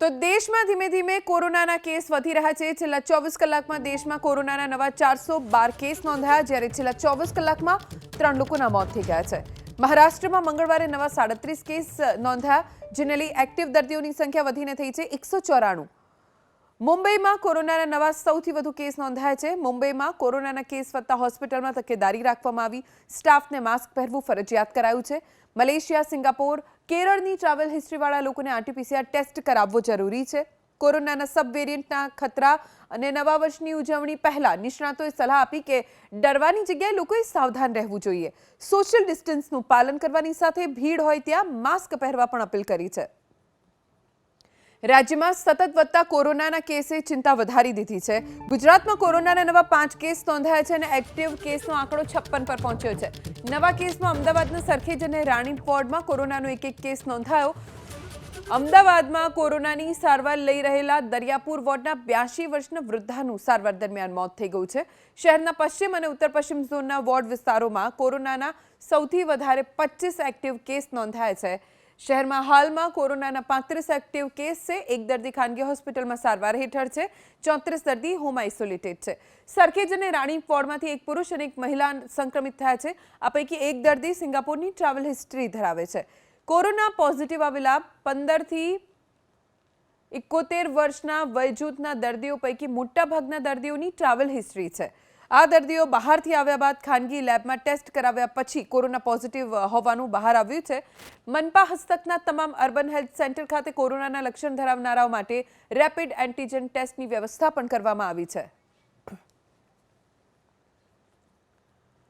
તો દેશમાં ધીમે ધીમે કોરોનાના કેસ વધી રહ્યા છે. છેલ્લા ચોવીસ કલાકમાં દેશમાં કોરોનાના નવા ચારસો બાર કેસ નોંધાયા, જ્યારે છેલ્લા ચોવીસ કલાકમાં ત્રણ લોકોના મોત થઈ ગયા છે. મહારાષ્ટ્રમાં મંગળવારે નવા સાડત્રીસ કેસ નોંધાયા જેને લઈ એક્ટિવ દર્દીઓની સંખ્યા વધીને થઈ છે એકસો ચોરાણું. મુંબઈમાં કોરોનાના નવા સૌથી વધુ કેસ નોંધાયા છે. મુંબઈમાં કોરોનાના કેસ વધતા હોસ્પિટલમાં તકેદારી રાખવામાં આવી. સ્ટાફને માસ્ક પહેરવું ફરજિયાત કરાયું છે. મલેશિયા, સિંગાપોર, કેરળની ટ્રાવેલ હિસ્ટ્રીવાળા લોકોને આરટીપીસીઆર ટેસ્ટ કરાવવો જરૂરી છે. કોરોનાના સબ વેરિયન્ટના ખતરા અને નવા વર્ષની ઉજવણી પહેલા નિષ્ણાતોએ સલાહ આપી કે ડરવાની જગ્યાએ લોકોએ સાવધાન રહેવું જોઈએ. સોશિયલ ડિસ્ટન્સનું પાલન કરવાની સાથે ભીડ હોય ત્યાં માસ્ક પહેરવા પણ અપીલ કરી છે. રાજ્યમાં સતત વધતા કોરોનાના કેસે ચિંતા વધારી દીધી છે. ગુજરાતમાં કોરોનાના નવા પાંચ કેસ નોંધાયા છે અને એક્ટિવ કેસનો આંકડો છપ્પન પર પહોંચ્યો છે. નવા કેસમાં અમદાવાદના સરખેજ અને રાણી વોર્ડમાં કોરોનાનો એક એક કેસ નોંધાયો. અમદાવાદમાં કોરોનાની સારવાર લઈ રહેલા દરિયાપુર વોર્ડના બ્યાસી વર્ષના વૃદ્ધાનું સારવાર દરમિયાન મોત થઈ ગયું છે. શહેરના પશ્ચિમ અને ઉત્તર પશ્ચિમ ઝોનના વોર્ડ વિસ્તારોમાં કોરોનાના સૌથી વધારે પચીસ એક્ટિવ કેસ નોંધાયા છે. શહેરમાં હાલમાં કોરોનાના પાંત્રીસ એક્ટિવ કેસ છે. એક દર્દી ખાનગી હોસ્પિટલમાં સારવાર હેઠળ છે. ચોત્રીસ દર્દી હોમ આઇસોલેટેડ છે. સરખેજ અને રાણી વોર્ડમાંથી એક પુરુષ અને એક મહિલા સંક્રમિત થયા છે. આ પૈકી એક દર્દી સિંગાપોરની ટ્રાવેલ હિસ્ટ્રી ધરાવે છે. કોરોના પોઝિટિવ આવેલા પંદરથી એકોતેર વર્ષના વયજૂથના દર્દીઓ પૈકી મોટાભાગના દર્દીઓની ટ્રાવેલ હિસ્ટ્રી છે. આ દર્દીઓ બહારથી આવ્યા બાદ ખાનગી લેબમાં ટેસ્ટ કરાવ્યા પછી કોરોના પોઝિટિવ હોવાનું બહાર આવ્યું છે. મનપા હસ્તકના તમામ અર્બન હેલ્થ સેન્ટર ખાતે કોરોનાના લક્ષણ ધરાવનારાઓ માટે રેપિડ એન્ટીજન ટેસ્ટની વ્યવસ્થા પણ કરવામાં આવી છે.